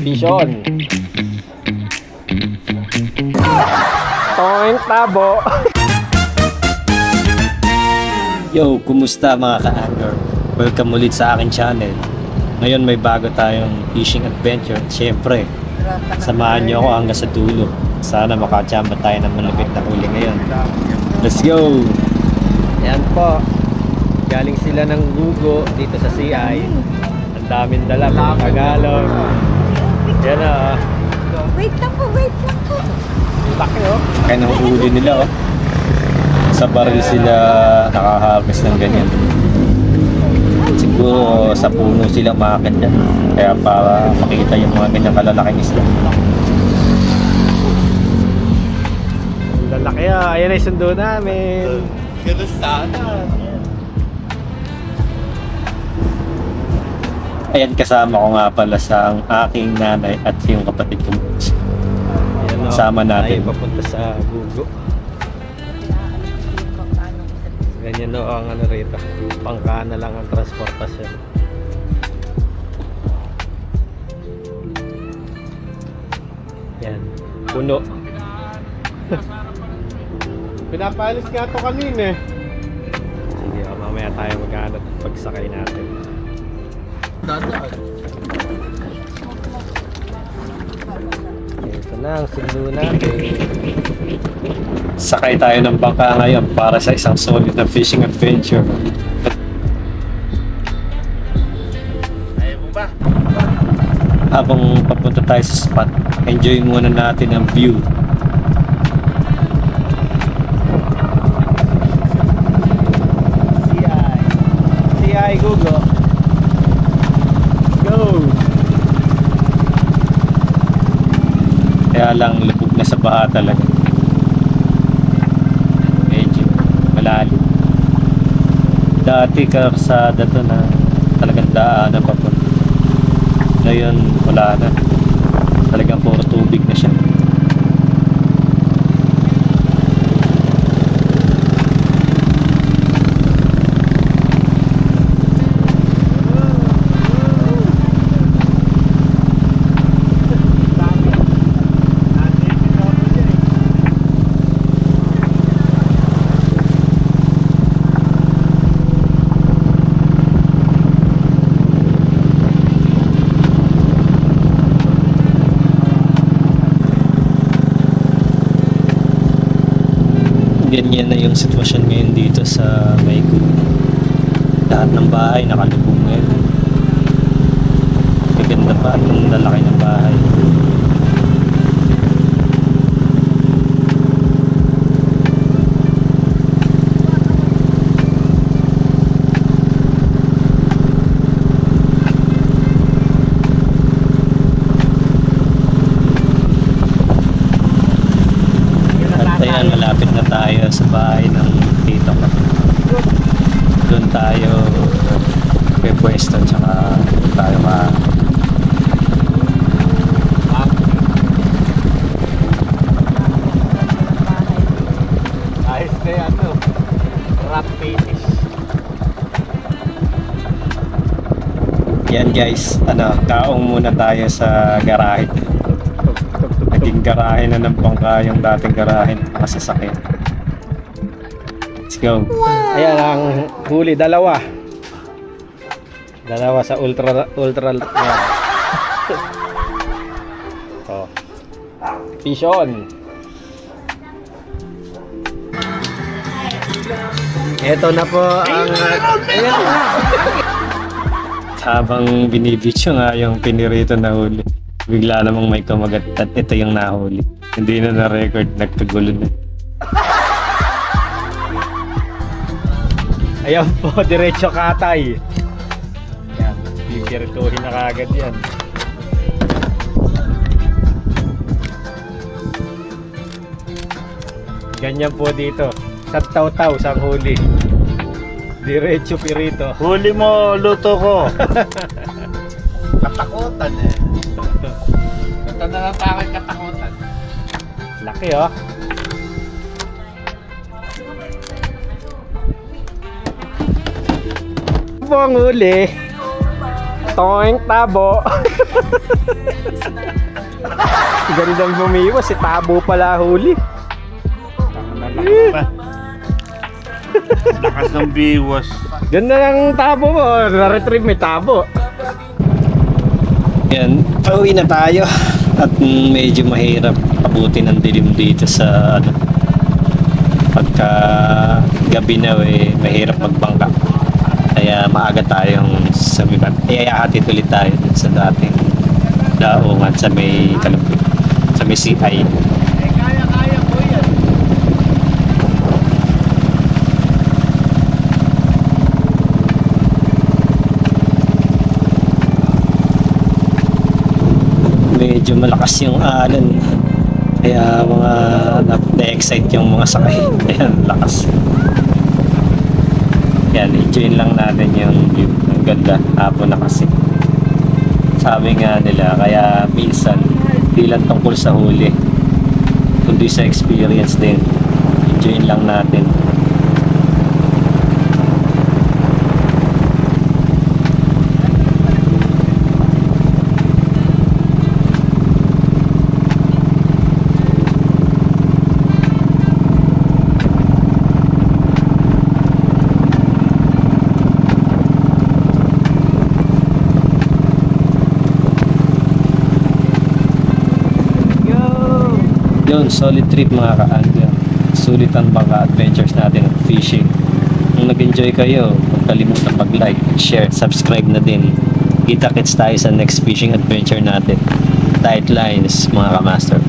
Vision. Toing tabo. Yo, kumusta mga ka-angler? Welcome ulit sa akin channel. Ngayon may bago tayong fishing adventure. Siyempre, samahan niyo ako hanggang sa dulo. Sana makachamba tayo ng malapit na huli ngayon. Let's go! Yan po. Galing sila ng Gugo dito sa CI. Ang daming dala mga Tagalog. Yan na. ah. Wait lang po, wait lang po. Laki oh. Kaya nang huli nila oh. Sa baril sila nakaharvest ng ganyan. Siguro sa puno sila makakit yan. Kaya para makita yung mga ganyang kalalaking isla. Lalaki ah. Ayan ay sundo namin. Ganun sana. Ayan kasama ko nga pala sa aking nanay at yung kapatid ko. Yan, oh. Sama natin. Tayo papunta sa Gugo. Ganyan no ang ano rito. Pangkana lang ang transportasyon. Yan. Puno. Pinapalis nga to kanina eh. Sige, oh, mamaya tayo magkano pagsakay natin. Dadaan. Ito na ang sundo natin. Sakay tayo ng bangka ngayon para sa isang solid na fishing adventure. Habang papunta tayo sa spot, enjoy muna natin ang view. CI. CI Gugo. Go! Kaya lang lubog na sa baha talaga. Medyo malalim. Dati karsada to na talagang daanan pa po. Ngayon wala na. Talagang puro tubig na siya. Ganyan na yung sitwasyon ngayon dito sa Maygu. Lahat ng bahay nakalubog ngayon. Maganda pa ang lalaki ng bahay. At ayan, malapit na tayo sa bahay ng tito ko. Doon tayo may pwesto tsaka tayo ka Ayos na yan, no? Rap finish. Yan guys, ano, kaong muna tayo sa garahe. Naging garahe na ng bangka yung dating garahe ng mga sasakyan. Let's go. Ayan ang huli, dalawa. Dalawa sa ultra ultra yan. oh. Fish on. Ito na po ang Ayan na. Habang binibidyo nga yung pinirito na huli. Bigla namang may kumagat at ito yung nahuli. Hindi na na-record, nagkagulo na. Ayan po, diretso katay. Yan, pipirituhin na kagad yan. Ganyan po dito. Sa taw-taw, sa huli. Diretso pirito. Huli mo, luto ko. katakutan eh. Ito na lang tayo katakutan. Laki oh. po ang huli. Toing tabo. magandang bumiwas. Si Tabo pala huli. Lakas ng biwas. Ganda ng tabo mo. Na-retrieve may tabo. Yan, pauwi na tayo. At medyo mahirap abutin ng dilim dito sa ano. Pagka gabi na eh, mahirap magbangka. Kaya maaga tayong sumibat. Iyahatid ulit tayo sa dating daungan sa may kalupit. Sa may CI. Medyo malakas yung alon. Kaya mga na- na-excite yung mga sakay. Ayan, lakas. Yan, enjoy lang natin yung view. Ang ganda. Hapon na kasi. Sabi nga nila, kaya minsan, di lang tungkol sa huli. Kundi sa experience din. Enjoy lang natin. Yun, solid trip mga ka-angler. Sulit ang mga adventures natin at fishing. Kung nag-enjoy kayo, huwag kalimutan mag-like, share, subscribe na din. Kita-kits tayo sa next fishing adventure natin. Tight lines mga ka-master.